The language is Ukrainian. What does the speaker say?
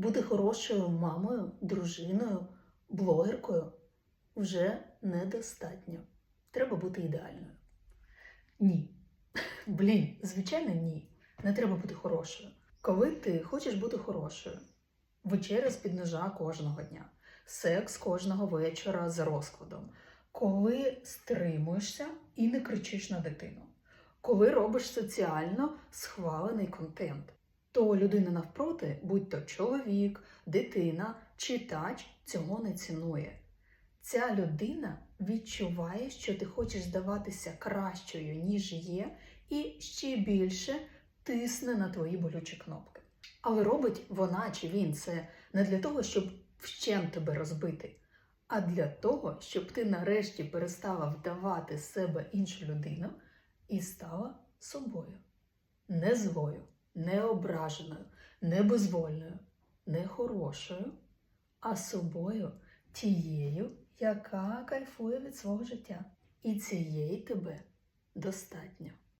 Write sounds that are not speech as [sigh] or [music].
бути хорошою мамою, дружиною, блогеркою вже недостатньо. Треба бути ідеальною. Ні. [laughs] Блін, звичайно, ні. Не треба бути хорошою. Коли ти хочеш бути хорошою, вечеря з під ножа кожного дня, секс кожного вечора за розкладом, коли стримуєшся і не кричиш на дитину, коли робиш соціально схвалений контент, то людина навпроти, будь то чоловік, дитина, читач, цього не цінує. Ця людина відчуває, що ти хочеш здаватися кращою, ніж є, і ще більше тисне на твої болючі кнопки. Але робить вона чи він це не для того, щоб вщент тебе розбити, а для того, щоб ти нарешті перестала вдавати з себе іншу людину і стала собою. Не злою, не ображеною, не безвольною, не хорошою, а собою тією, яка кайфує від свого життя. І цієї тебе достатньо.